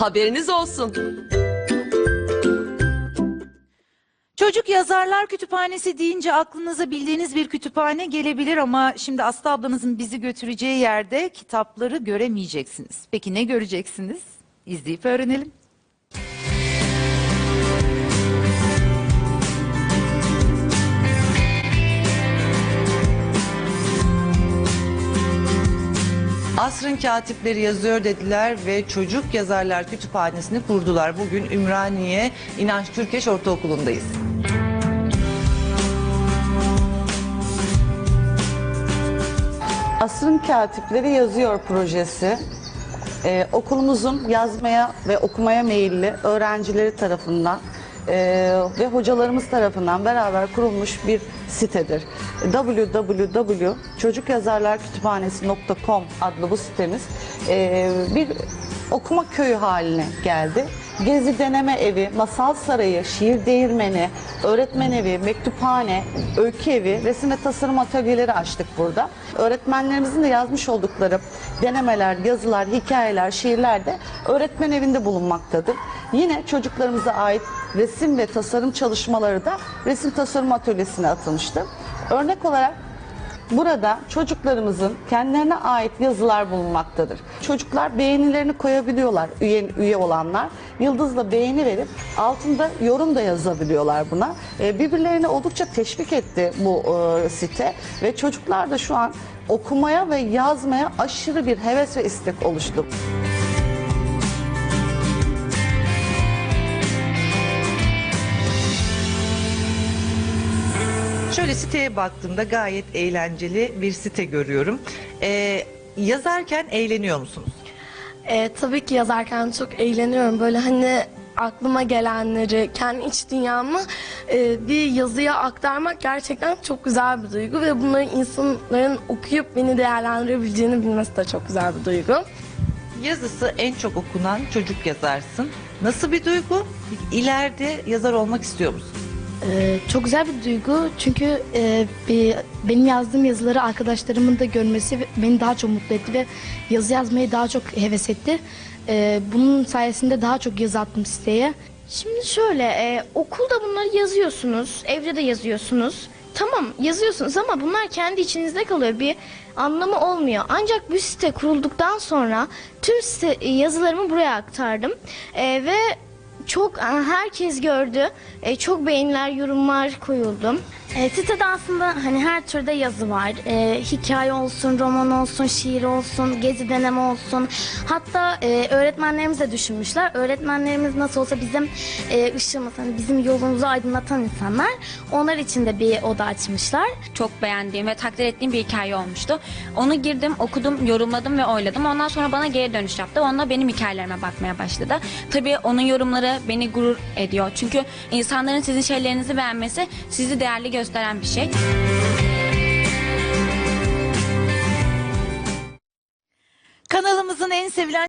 Haberiniz olsun. Çocuk Yazarlar Kütüphanesi deyince aklınıza bildiğiniz bir kütüphane gelebilir ama şimdi Aslı ablanızın bizi götüreceği yerde kitapları göremeyeceksiniz. Peki ne göreceksiniz? İzleyip öğrenelim. Asrın katipleri yazıyor dediler ve Çocuk Yazarlar Kütüphanesi'ni kurdular. Bugün Ümraniye İnanç Türkeş Ortaokulu'ndayız. Asrın Katipleri Yazıyor projesi e, okulumuzun yazmaya ve okumaya meyilli öğrencileri tarafından e, ve hocalarımız tarafından beraber kurulmuş bir sitedir. www.çocukyazarlarkütüphanesi.com adlı bu sitemiz e, bir okuma köyü haline geldi. Gezi Deneme Evi, Masal Sarayı, Şiir Değirmeni, Öğretmen Evi, Mektuphane, Öykü Evi, Resim ve Tasarım Atölyeleri açtık burada. Öğretmenlerimizin de yazmış oldukları denemeler, yazılar, hikayeler, şiirler de öğretmen evinde bulunmaktadır. Yine çocuklarımıza ait resim ve tasarım çalışmaları da resim tasarım atölyesine atılmıştır. Örnek olarak Burada çocuklarımızın kendilerine ait yazılar bulunmaktadır. Çocuklar beğenilerini koyabiliyorlar, üye, üye olanlar. Yıldızla beğeni verip altında yorum da yazabiliyorlar buna. Ee, birbirlerini oldukça teşvik etti bu e, site ve çocuklar da şu an okumaya ve yazmaya aşırı bir heves ve istek oluştu. Şöyle siteye baktığımda gayet eğlenceli bir site görüyorum. Ee, yazarken eğleniyor musunuz? Ee, tabii ki yazarken çok eğleniyorum. Böyle hani aklıma gelenleri, kendi iç dünyamı e, bir yazıya aktarmak gerçekten çok güzel bir duygu. Ve bunları insanların okuyup beni değerlendirebileceğini bilmesi de çok güzel bir duygu. Yazısı en çok okunan çocuk yazarsın. Nasıl bir duygu? İleride yazar olmak istiyor musun? Ee, çok güzel bir duygu çünkü e, bir, benim yazdığım yazıları arkadaşlarımın da görmesi beni daha çok mutlu etti ve yazı yazmayı daha çok heves etti. Ee, bunun sayesinde daha çok yazı attım siteye. Şimdi şöyle, e, okulda bunları yazıyorsunuz, evde de yazıyorsunuz. Tamam yazıyorsunuz ama bunlar kendi içinizde kalıyor. Bir anlamı olmuyor. Ancak bu site kurulduktan sonra tüm site, yazılarımı buraya aktardım. E, ve çok herkes gördü. E, çok beğeniler, yorumlar koyuldu. E, sitede aslında hani her türde yazı var. E, hikaye olsun, roman olsun, şiir olsun, gezi deneme olsun. Hatta e, öğretmenlerimiz de düşünmüşler. Öğretmenlerimiz nasıl olsa bizim e, ışığımız, hani bizim yolumuzu aydınlatan insanlar. Onlar için de bir oda açmışlar. çok beğendiğim ve takdir ettiğim bir hikaye olmuştu. Onu girdim, okudum, yorumladım ve oyladım. Ondan sonra bana geri dönüş yaptı. Onunla benim hikayelerime bakmaya başladı. Tabii onun yorumları beni gurur ediyor. Çünkü insanların sizin şeylerinizi beğenmesi sizi değerli gösteren bir şey. Kanalımızın en sevilen